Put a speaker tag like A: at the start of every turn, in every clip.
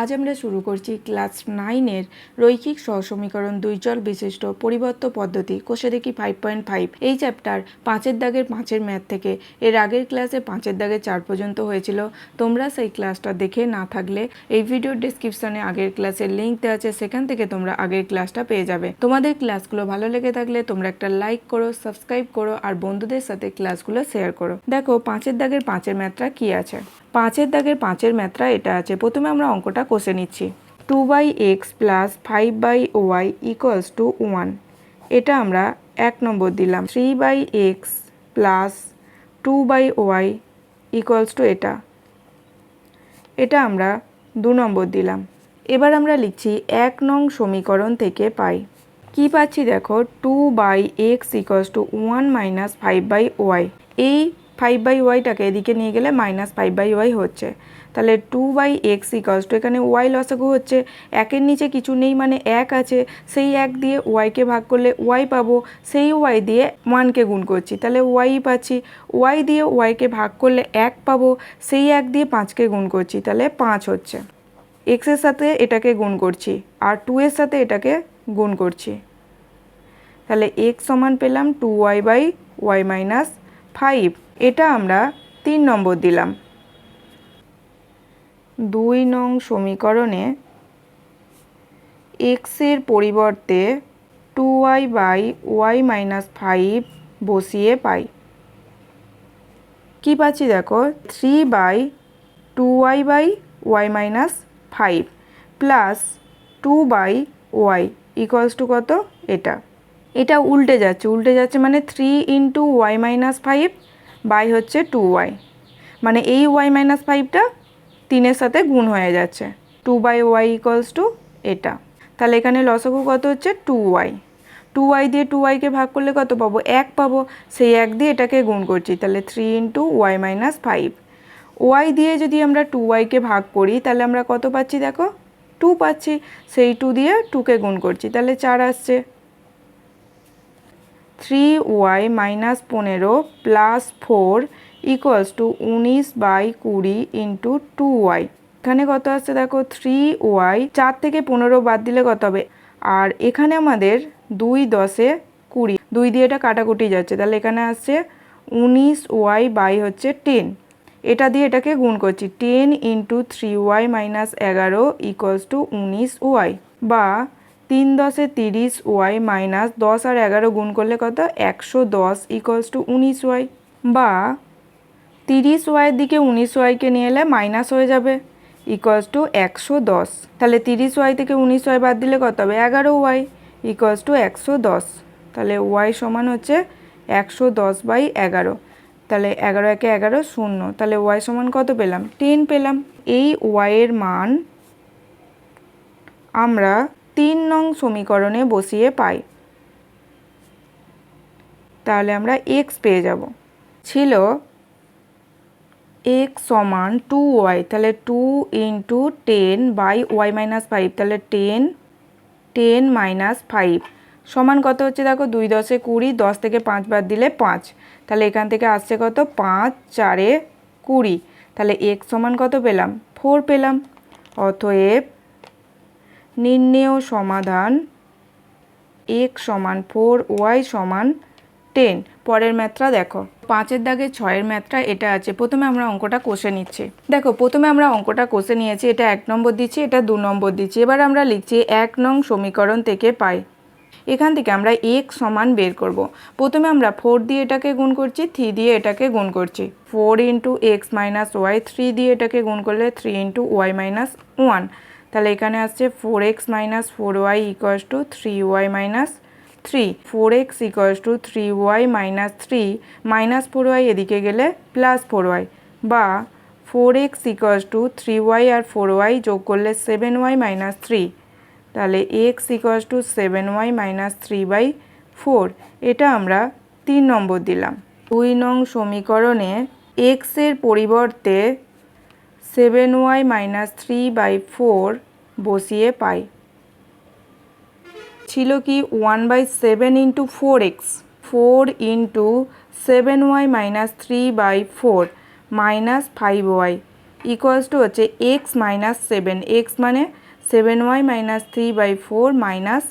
A: আজ আমরা শুরু করছি ক্লাস নাইনের রৈখিক সহসমীকরণ দুই চল বিশিষ্ট পরিবর্ত পদ্ধতি কোষে দেখি ফাইভ পয়েন্ট ফাইভ এই চ্যাপ্টার পাঁচের দাগের পাঁচের ম্যাথ থেকে। এর আগের ক্লাসে পাঁচের দাগের চার পর্যন্ত হয়েছিল। তোমরা সেই ক্লাসটা দেখে না থাকলে এই ভিডিওর ডিসক্রিপশনে আগের ক্লাসের লিঙ্ক দেওয়া আছে। সেখান থেকে তোমরা আগের ক্লাসটা পেয়ে যাবে। তোমাদের ক্লাসগুলো ভালো লেগে থাকলে তোমরা একটা লাইক করো সাবস্ক্রাইব করো, আর বন্ধুদের সাথে ক্লাসগুলো শেয়ার করো। দেখো, পাঁচের দাগের পাঁচের ম্যাথটা কি আছে? পাঁচের দাগের পাঁচের ম্যাথটা এটা আছে। প্রথমে আমরা অঙ্কটা কষে নিচ্ছি। Two by X plus five by Y equals to one. এটা আমরা এক নম্বর দিলাম। Three by X plus two by Y equals to এটা। এটা আমরা দু নম্বর দিলাম। এবার আমরা লিখছি এক নং সমীকরণ থেকে পাই। কি পাচ্ছি দেখো? Two by x equals two one minus five by y. এই ফাইভ বাই ওয়াইটাকে এদিকে নিয়ে গেলে মাইনাস ফাইভ বাই ওয়াই হচ্ছে। তাহলে two by X equals to এখানে ওয়াই লসাগু হচ্ছে। একের নিচে কিছু নেই মানে এক আছে। সেই এক দিয়ে ওয়াইকে ভাগ করলে ওয়াই পাবো। সেই ওয়াই দিয়ে ওয়ানকে গুণ করছি। তাহলে ওয়াই পাচ্ছি। ওয়াই দিয়ে ওয়াইকে ভাগ করলে এক পাবো। সেই এক দিয়ে পাঁচকে গুণ করছি। তাহলে পাঁচ হচ্ছে। এক্সের সাথে এটাকে গুণ করছি। আর টু এর সাথে এটাকে গুণ করছি। তাহলে এক্স সমান পেলাম two Y by Y minus five এটা আমরা তিন নম্বর দিলাম। দুই নং সমীকরণে এক্সের পরিবর্তে two Y by Y minus five বসিয়ে পাই। কী পাচ্ছি দেখো? Three by two Y by Y minus five plus two by Y equals to কত? এটা। এটা উল্টে যাচ্ছে। উল্টে যাচ্ছে মানে three into Y minus five by হচ্ছে টু ওয়াই মানে এই ওয়াই মাইনাস ফাইভটা তিনের সাথে গুণ হয়ে যাচ্ছে। Two by Y equals to এটা। তাহলে এখানে লসগু কত হচ্ছে? টু ওয়াই টু ওয়াই দিয়ে টু ওয়াইকে ভাগ করলে কত পাবো? এক পাবো। সেই এক দিয়ে এটাকে গুণ করছি। তাহলে three into Y minus five Y দিয়ে যদি আমরা টু ওয়াইকে ভাগ করি, তাহলে আমরা কত পাচ্ছি দেখো? টু পাচ্ছি। সেই টু দিয়ে টুকে গুণ করছি। তাহলে চার আসছে। থ্রি ওয়াই মাইনাস পনেরো প্লাস ফোর ইকুয়ালস টু উনিশ বাই কুড়ি ইন্টু টু ওয়াই এখানে কত আসছে দেখো? থ্রি ওয়াই চার থেকে পনেরো বাদ দিলে কত হবে? আর এখানে আমাদের দুই দশে কুড়ি, দুই দিয়ে এটা কাটাকুটি যাচ্ছে। তাহলে এখানে আসছে উনিশ ওয়াই বাই হচ্ছে টেন এটা দিয়ে এটাকে গুণ করছি ten into three Y minus এগারো ইকুয়ালস টু উনিশ ওয়াই বা তিন দশে তিরিশ ওয়াই মাইনাস দশ আর এগারো গুণ করলে কত? একশো দশ ইকুয়ালস টু উনিশ ওয়াই। বা তিরিশ ওয়াইয়ের দিকে উনিশ ওয়াইকে নিয়ে এলে মাইনাস হয়ে যাবে ইকুয়ালস টু একশো দশ। তাহলে তিরিশ ওয়াই থেকে উনিশ ওয়াই বাদ দিলে কত হবে? এগারো ওয়াই ইকুয়ালস টু একশো দশ। তাহলে ওয়াই সমান হচ্ছে একশো দশ বাই এগারো। তাহলে এগারো একে এগারো শূন্য। তাহলে ওয়াই সমান কত পেলাম? টেন পেলাম। এই ওয়াইয়ের মান আমরা তিন নং সমীকরণে বসিয়ে পাই। তাহলে আমরা এক্স পেয়ে যাব। ছিল এক্স সমান টু ওয়াই তাহলে two into ten by Y minus five তাহলে টেন টেন মাইনাস ফাইভ সমান কত হচ্ছে দেখো? দুই দশে কুড়ি, দশ থেকে পাঁচ বার দিলে পাঁচ। তাহলে এখান থেকে আসছে কত? পাঁচ, চারে কুড়ি। তাহলে এক্স সমান কত পেলাম? ফোর পেলাম। অতএব নির্ণেয় সমাধান এক সমান ফোর ওয়াই সমান টেন পরের ম্যাথটা দেখো। পাঁচের দাগে ছয়ের ম্যাথটা এটা আছে। প্রথমে আমরা অঙ্কটা কষে নিচ্ছি। দেখো, প্রথমে আমরা অঙ্কটা কষে নিয়েছি। এটা এক নম্বর দিচ্ছি, এটা দু নম্বর দিচ্ছি। এবার আমরা লিখছি এক নং সমীকরণ থেকে পাই। এখান থেকে আমরা এক সমান বের করব। প্রথমে আমরা ফোর দিয়ে এটাকে গুণ করছি থ্রি দিয়ে এটাকে গুণ করছি। Four into X minus Y three দিয়ে এটাকে গুণ করলে three into Y minus one তাহলে এখানে আসছে four X minus four Y equals to three Y minus three four X equals to three Y minus three minus four Y এদিকে গেলে plus four Y বা four X equals to three Y R four Y যোগ করলে seven Y minus three তাহলে X equals to seven Y minus three by four এটা আমরা তিন নম্বর দিলাম। দুই নং সমীকরণে এক্সের পরিবর্তে seven Y minus three by four বসিয়ে পাই। ছিল কি one by seven into four X. Four into seven Y minus three by four minus five Y equals to হচ্ছে এক্স মাইনাস সেভেন। এক্স মানে seven Y minus three by four minus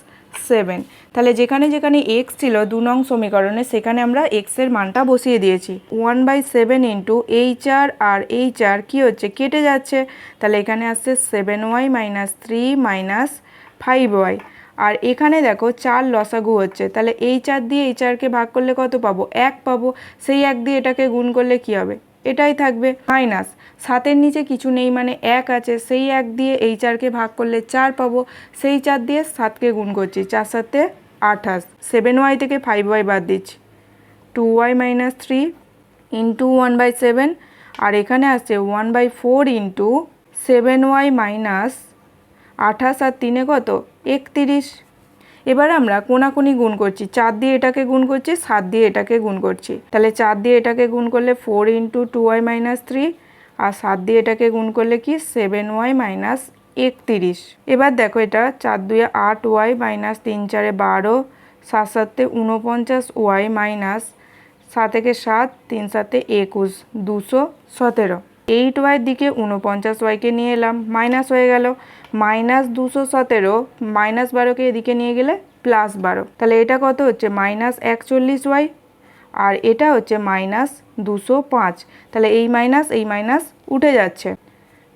A: seven. তাহলে যেখানে যেখানে x ছিল দু নং সমীকরণে, সেখানে আমরা এক্সের মানটা বসিয়ে দিয়েছি। One by seven into H আর আর এইচ আর কী হচ্ছে? কেটে যাচ্ছে। তাহলে এখানে আসছে seven Y minus three minus five Y আর এখানে দেখো চার লসাগু হচ্ছে। তাহলে এই চার দিয়ে এই চারকে ভাগ করলে কত পাবো? এক পাবো। সেই এক দিয়ে এটাকে গুণ করলে কি হবে? এটাই থাকবে মাইনাস সাতের নিচে কিছু নেই মানে এক আছে। সেই এক দিয়ে এই চারকে ভাগ করলে চার পাবো। সেই চার দিয়ে সাতকে গুণ করছি, চার সাতে আঠাশ। সেভেন ওয়াই থেকে ফাইভ ওয়াই বাদ দিচ্ছি। Two Y minus three into one by seven আর এখানে আসছে one by four into seven Y minus আঠাশ আর তিনে কত? একতিরিশ। এবার আমরা কোনাকুনি গুণ করছি। চার দিয়ে এটাকে গুণ করছি, সাত দিয়ে এটাকে গুণ করছি। তাহলে চার দিয়ে এটাকে গুণ করলে four into two Y minus three আর সাত দিয়ে এটাকে গুণ করলে কি? সেভেন ওয়াই মাইনাস একতিরিশ। এবার দেখো এটা চার দুয়ে আট ওয়াই মাইনাস তিন চারে বারো, সাত সাতে উনপঞ্চাশ ওয়াই মাইনাস সাত থেকে সাত, তিন সাতে একুশ, দুশো সতেরো। এইট ওয়াইয়ের দিকে উনপঞ্চাশ ওয়াইকে নিয়ে এলাম। মাইনাস হয়ে গেল। মাইনাস দুশো সতেরো, মাইনাস বারোকে এদিকে নিয়ে গেলে প্লাস বারো। তাহলে এটা কত হচ্ছে? মাইনাস একচল্লিশ ওয়াই আর এটা হচ্ছে মাইনাস দুশো পাঁচ। তাহলে এই মাইনাস এই মাইনাস উঠে যাচ্ছে।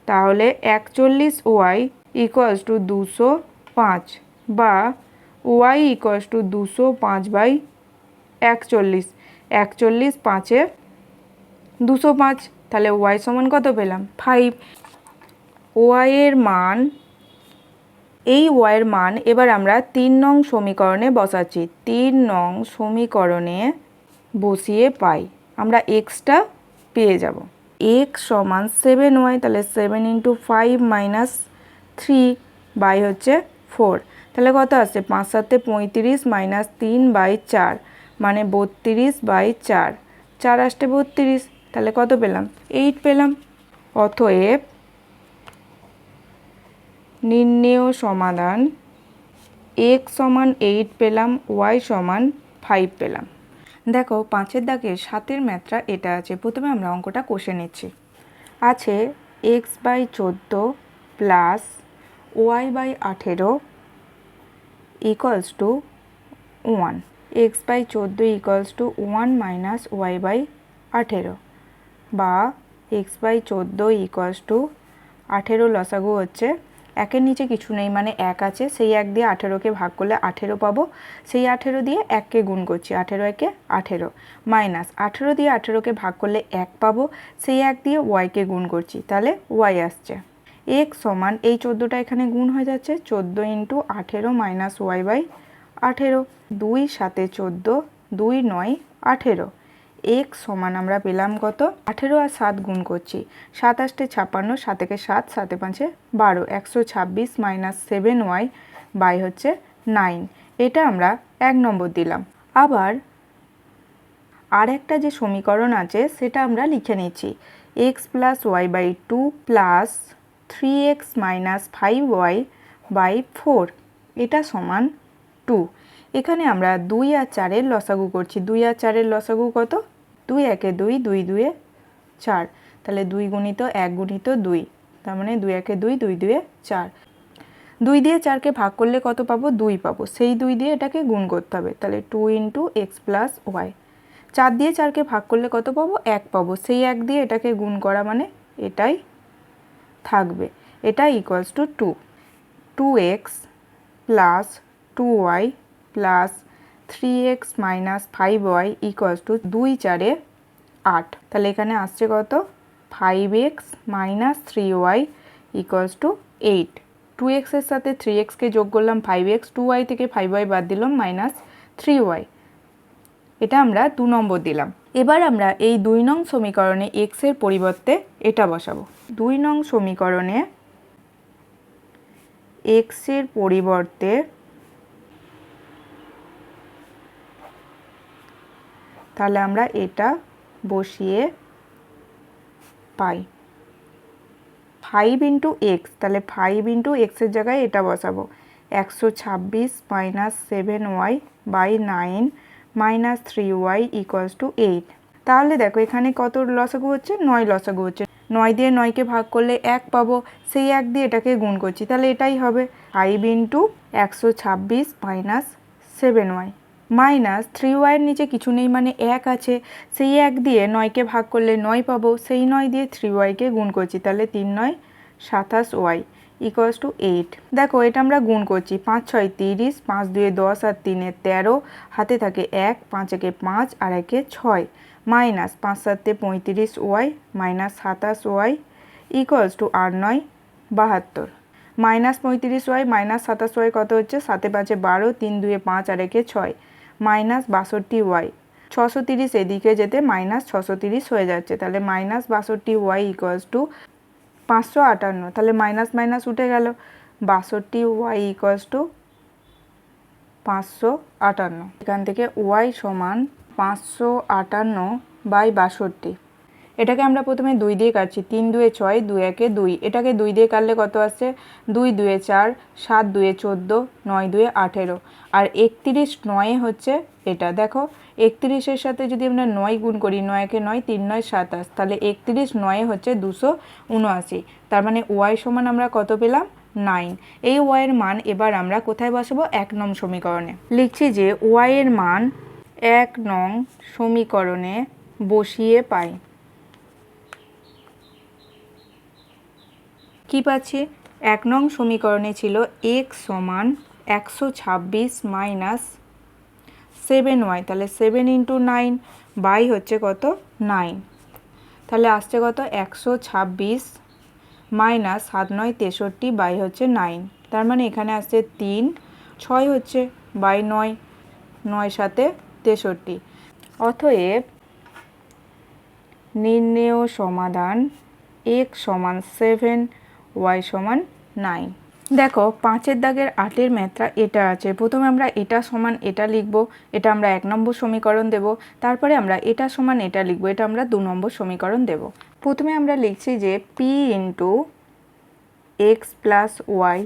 A: তাহলে একচল্লিশ ওয়াই ইকুয়ালস টু দুশো পাঁচ বা ওয়াই ইকুয়ালস টু দুশো পাঁচ বাই একচল্লিশ। একচল্লিশ পাঁচে দুশো পাঁচ। তাহলে ওয়াই সমান কত পেলাম? ফাইভ ওয়াইয়ের মান, এই ওয়াইয়ের মান এবার আমরা তিন নং সমীকরণে বসাচ্ছি। তিন নং সমীকরণে বসিয়ে পাই। আমরা এক্সটা পেয়ে যাব। এক্স সমান সেভেন ওয়াই তাহলে seven into five minus three by হচ্ছে ফোর তাহলে কত আসছে? পাঁচ সাতে পঁয়ত্রিশ মাইনাস তিন বাই চার মানে বত্রিশ বাই চার। চার আসতে বত্রিশ। তাহলে কত পেলাম? এইট পেলাম। অতএব নির্ণেয় সমাধান এক্স সমান এইট পেলাম ওয়াই সমান ফাইভ পেলাম। দেখো, পাঁচের দাগের সাতের ম্যাথটা এটা আছে। প্রথমে আমরা অঙ্কটা কষে নিচ্ছি। আছে এক্স বাই চোদ্দ প্লাস ওয়াই বাই আঠেরো equals to one X by চোদ্দ equals to one minus Y by আঠেরো। বা এক্স বাই চোদ্দ ইকুয়ালস টু আঠেরো লসাগু হচ্ছে। একের নিচে কিছু নেই মানে এক আছে। সেই এক দিয়ে আঠেরোকে ভাগ করলে আঠেরো পাবো। সেই আঠেরো দিয়ে এককে গুণ করছি, আঠেরো একে আঠেরো মাইনাস আঠেরো দিয়ে আঠেরোকে ভাগ করলে এক পাবো। সেই এক দিয়ে ওয়াইকে গুণ করছি, তাহলে ওয়াই আসছে। এক সমান, এই চোদ্দোটা এখানে গুণ হয়ে যাচ্ছে, চোদ্দ ইন্টু আঠেরো মাইনাস ওয়াই বাই আঠেরো। দুই সাতে চোদ্দ, দুই নয়, আঠেরো। এক সমান আমরা পেলাম কত? আঠেরো আর সাত গুণ করছি। সাত আষ্টে ছাপ্পান্ন, সাতেকে সাত, সাতে পাঁচে বারো। একশো ছাব্বিশ মাইনাস সেভেন ওয়াই বাই হচ্ছে নাইন এটা আমরা এক নম্বর দিলাম। আবার আর একটা যে সমীকরণ আছে, সেটা আমরা লিখে নিচ্ছি। X plus Y by two plus three X minus five Y by four এটা সমান টু এখানে আমরা দুই আর চারের লসাগু করছি। দুই আর চারের লসাগু কত? দুই একে দুই দুই দুয়ে চার। তাহলে দুই গুণিত এক গুণিত দুই। তার মানে দুই একে দুই দুই দুয়ে চার। দুই দিয়ে চারকে ভাগ করলে কত পাবো? দুই পাবো। সেই দুই দিয়ে এটাকে গুণ করতে হবে। তাহলে two into X plus Y চার দিয়ে চারকে ভাগ করলে কত পাবো? এক পাবো। সেই এক দিয়ে এটাকে গুণ করা মানে এটাই থাকবে। এটা equals to two two X plus two Y plus three X minus five Y equals to দুই চারে আট। তাহলে এখানে আসছে কত? Five X minus three Y equals to eight two এক্সের সাথে থ্রি এক্সকে যোগ করলাম ফাইভ এক্স টু ওয়াই থেকে ফাইভ ওয়াই বাদ দিলাম মাইনাস থ্রি ওয়াই এটা আমরা দু নম্বর দিলাম। এবার আমরা এই দুই নং সমীকরণে এক্সের পরিবর্তে এটা বসাবো। দুই নং সমীকরণে এক্সের পরিবর্তে তাহলে আমরা এটা বসিয়ে পাই। ফাইভ ইন্টু এক্স তাহলে ফাইভ ইন্টু এক্সের জায়গায় এটা বসাবো। একশো ছাব্বিশ minus seven Y by nine minus three Y equals to eight তাহলে দেখো এখানে কত লসাগু হচ্ছে? নয় লসাগু হচ্ছে। নয় দিয়ে নয়কে ভাগ করলে এক পাবো। সেই এক দিয়ে এটাকে গুণ করছি। তাহলে এটাই হবে ফাইভ ইন্টু একশো ছাব্বিশ minus seven Y minus three ওয়াইয়ের নিচে কিছু নেই মানে এক আছে। সেই এক দিয়ে নয়কে ভাগ করলে নয় পাবো। সেই নয় দিয়ে থ্রি ওয়াইকে গুণ করছি, তাহলে তিন নয় সাতাশ ওয়াই ইকুয়ালস টু এইট দেখো, এটা আমরা গুণ করছি। পাঁচ ছয় তিরিশ, পাঁচ দুয়ে দশ আর তিনে তেরো। হাতে থাকে এক, পাঁচ একে পাঁচ আর একে ছয়। মাইনাস পাঁচ সাতে পঁয়ত্রিশ ওয়াই, মাইনাস সাতাশ ওয়াই ইকুয়ালস টু আর নয় বাহাত্তর। মাইনাস পঁয়ত্রিশ ওয়াই, মাইনাস সাতাশ ওয়াই কত হচ্ছে? সাতে পাঁচে বারো, তিন দুয়ে পাঁচ আর একে ছয়। মাইনাস বাষট্টি ওয়াই। ছশো তিরিশ এদিকে যেতে মাইনাস ছশো তিরিশ হয়ে যাচ্ছে। তাহলে মাইনাস বাষট্টি ওয়াই ইকুয়ালস টু পাঁচশো আটান্ন। তাহলে মাইনাস মাইনাস উঠে গেল। বাষট্টি ওয়াই ইকুয়ালস টু পাঁচশো আটান্ন। এখান থেকে ওয়াই সমান পাঁচশো আটান্ন বাই বাষট্টি। এটাকে আমরা প্রথমে দুই দিয়ে কাটছি। তিন দুয়ে ছয়, দুই একে দুই। এটাকে দুই দিয়ে কাটলে কত আসছে? দুই দুয়ে চার, সাত দুয়ে চোদ্দ, নয় দুয়ে আঠেরো। আর একত্রিশ নয়ে হচ্ছে এটা। দেখো, একত্রিশের সাথে যদি আমরা নয় গুণ করি নয়কে নয়, তিন নয়, সাতাশ। তাহলে একত্রিশ নয়ে হচ্ছে দুশো উনআশি। তার মানে ওয়াই সমান আমরা কত পেলাম? নাইন। এই ওয়াইয়ের মান এবার আমরা কোথায় বসাবো? এক নং সমীকরণে। লিখছি যে ওয়াইয়ের মান এক নং সমীকরণে বসিয়ে পাই। কি পাচ্ছি এক নং সমীকরণে ছিল এক্স সমান একশো ছাব্বিশ মাইনাস সেভেন ওয়াই তাহলে সেভেন ইন্টু নাইন বাই হচ্ছে কত? নাইন তাহলে আসছে কত? একশো ছাব্বিশ মাইনাস সাত নয় তেষট্টি বাই হচ্ছে নাইন তার মানে এখানে আসছে তিন, ছয় হচ্ছে বাই নয় নয় সাথে তেষট্টি। অতএব নির্ণেয় সমাধান এক সমান সেভেন ওয়াই সমান নাইন দেখো, পাঁচের দাগের আটের ম্যাথটা এটা আছে। প্রথমে আমরা এটা সমান এটা লিখব, এটা আমরা এক নম্বর সমীকরণ দেব, তারপরে আমরা এটা সমান এটা লিখব, এটা আমরা দু নম্বর সমীকরণ দেব। প্রথমে আমরা লিখছি যে p into x plus y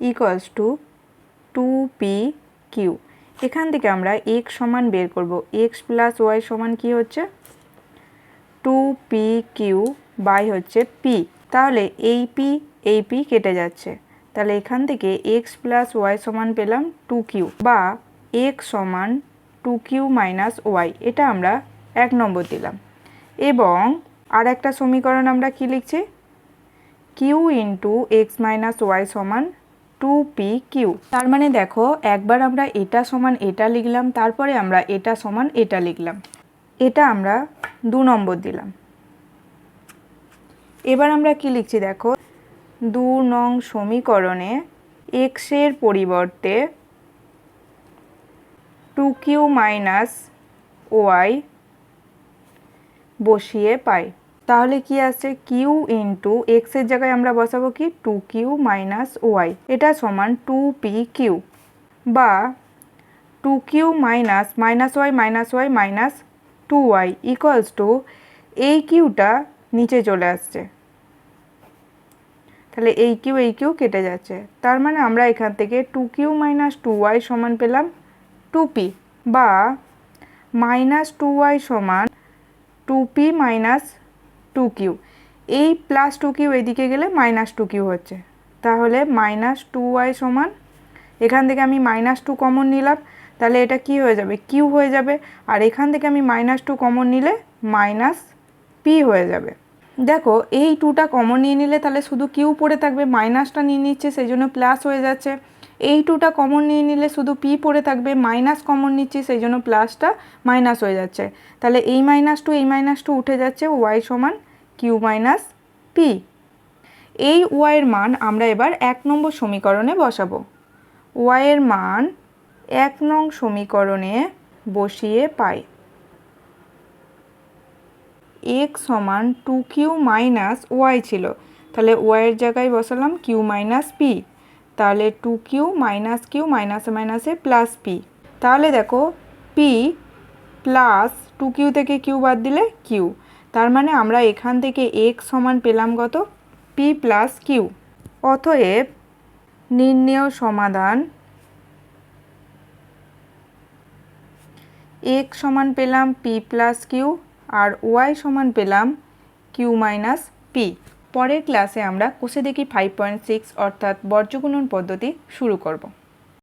A: equals to two p q এখান থেকে আমরা এক্স সমান বের করব। এক্স প্লাস ওয়াই সমান কি হচ্ছে? টু পি কিউ বাই হচ্ছে পি তাহলে এই পি এই পি কেটে যাচ্ছে। তাহলে এখান থেকে এক্স প্লাস ওয়াই সমান পেলাম টু কিউ বা এক্স সমান টু কিউ মাইনাস ওয়াই এটা আমরা এক নম্বর দিলাম। এবং আর একটা সমীকরণ আমরা কি লিখছি? Q into x minus y সমান টু পি কিউ তার মানে দেখো, একবার আমরা এটা সমান এটা লিখলাম, তারপরে আমরা এটা সমান এটা লিখলাম। এটা আমরা দু নম্বর দিলাম। এবার আমরা কি লিখছি দেখো? দু নং সমীকরণে এক্সের পরিবর্তে টু কিউ মাইনাস ওয়াই বসিয়ে পাই। তাহলে কি আসছে? কিউ ইন্টু এক্সের জায়গায় আমরা বসাবো কি? টু কিউ মাইনাস ওয়াই এটা সমান টু পি কিউ বা two q minus minus y minus y minus two y equals to এই কিউটা নিচে চলে আসছে। তাহলে এই কিউ এই কিউ কেটে যাচ্ছে। তার মানে আমরা এখান থেকে two q minus two y সমান পেলাম টু পি বা মাইনাস টু ওয়াই সমান two p minus two q. এই প্লাস টু কিউ এদিকে গেলে মাইনাস টু কিউ হচ্ছে। তাহলে মাইনাস টু ওয়াই সমান, এখান থেকে আমি মাইনাস টু কমন নিলাম, তাহলে এটা কি হয়ে যাবে? কিউ হয়ে যাবে। আর এখান থেকে আমি মাইনাস টু কমন নিলে মাইনাস পি হয়ে যাবে। দেখো, এই টুটা কমন নিয়ে নিলে তাহলে শুধু কিউ পড়ে থাকবে মাইনাসটা নিয়ে নিচ্ছে সেই জন্য প্লাস হয়ে যাচ্ছে। এই টুটা কমন নিয়ে নিলে শুধু পি পড়ে থাকবে মাইনাস কমন নিচ্ছি সেই জন্য প্লাসটা মাইনাস হয়ে যাচ্ছে। তাহলে এই মাইনাস টু এই মাইনাস টু উঠে যাচ্ছে ওয়াই সমান কিউ মাইনাস পি এই ওয়াইয়ের মান আমরা এবার এক নম্বর সমীকরণে বসাবো। ওয়াইয়ের মান এক নং সমীকরণে বসিয়ে পাই। এক্স সমান টু কিউ মাইনাস ওয়াই ছিল। তাহলে ওয়াইয়ের জায়গায় বসালাম কিউ মাইনাস পি তাহলে টু কিউ মাইনাস কিউ মাইনাসে মাইনাসে প্লাস পি তাহলে দেখো পি প্লাস টু কিউ থেকে কিউ বাদ দিলে কিউ তার মানে আমরা এখান থেকে এক্স সমান পেলাম কত? পি প্লাস কিউ অতএব নির্ণেয় সমাধান এক্স সমান পেলাম পি প্লাস কিউ আর ওয়াই সমান পেলাম কিউ মাইনাস পি পরের ক্লাসে আমরা কোষে দেখি ফাইভ পয়েন্ট সিক্স অর্থাৎ বর্জ্যগুণন পদ্ধতি শুরু করব।